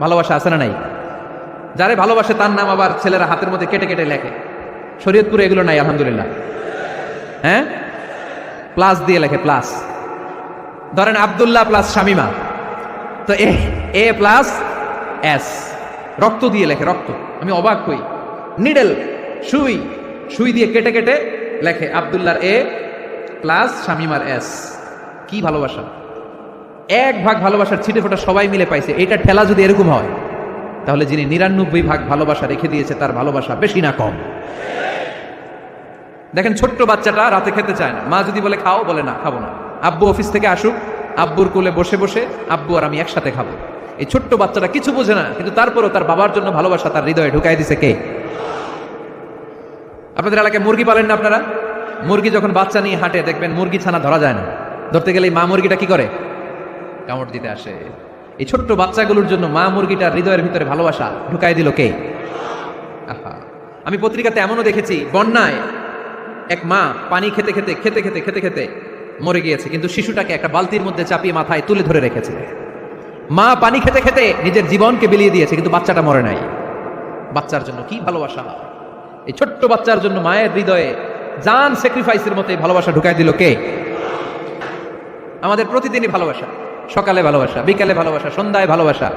ভালোবাসা আছে না নাই? যারে ভালোবাসে তার নাম আবার ছেলেরা হাতের মধ্যে কেটে কেটে লেখে। শরীয়তপুরে এগুলো নাই, আলহামদুলিল্লাহ। হ্যাঁ? প্লাস দিয়ে লেখে, প্লাস। ধরেন আব্দুল্লাহ প্লাস শামিমা। তো এ এ প্লাস এস। রক্ত দিয়ে লেখে, রক্ত। আমি অবাক হই। নিডেল, সুই। সুই দিয়ে কেটে কেটে লেখে, আব্দুল্লাহর এ প্লাস শামিমার এস। কি ভালোবাসা। এক ভাগ ভালোবাসার ছিটে ফোটা সবাই মিলে পাইছে। এটা ঠেলা যদি এরকম হয়, তাহলে যিনি নিরানব্বই ভাগ ভালোবাসা রেখে দিয়েছে, তার ভালোবাসা বেশি না কম। দেখেন, ছোট্ট বাচ্চাটা রাতে খেতে চায় না। মা যদি বলে, খাও, বলে, না, খাব না। আব্বু অফিস থেকে আসুক, আব্বুর কোলে বসে বসে আব্বু আর আমি একসাথে খাব। এই ছোট্ট বাচ্চাটা কিছু বোঝে না, কিন্তু তারপরও তার বাবার জন্য ভালোবাসা তার হৃদয়ে ঢুকাই দিছে কে? আপনাদের এলাকায় মুরগি পালেন না আপনারা? মুরগি যখন বাচ্চা নিয়ে হাঁটে, দেখবেন মুরগি ছানা ধরা যায় না। ধরতে গেলে মা মুরগিটা কি করে? কামড় দিতে আসে। এই ছোট্ট বাচ্চাগুলোর জন্য মা মুরগিটার হৃদয়ের ভিতরে ভালোবাসা ঢুকাই দিল কে? আহা। আমি পত্রিকাতে এমনও দেখেছি, বন্যায় এক মা পানি খেতে খেতে খেতে খেতে খেতে খেতে মরে গিয়েছে, কিন্তু শিশুটাকে একটা বালতির মধ্যে চাপিয়ে মাথায় তুলে ধরে রেখেছে। মা পানি খেতে খেতে নিজের জীবনকে বিলিয়ে দিয়েছে, কিন্তু বাচ্চাটা মরে নাই। বাচ্চার জন্য কি ভালোবাসা? এই ছোট্ট বাচ্চার জন্য মায়ের হৃদয়ে জান স্যাক্রিফাইসের মতো ভালোবাসা ঢুকাই দিল কে? আমাদের প্রতিদিনই ভালোবাসা। সকালে ভালোবাসা বিকালে ভালোবাসা সন্ধ্যায় ভালোবাসা।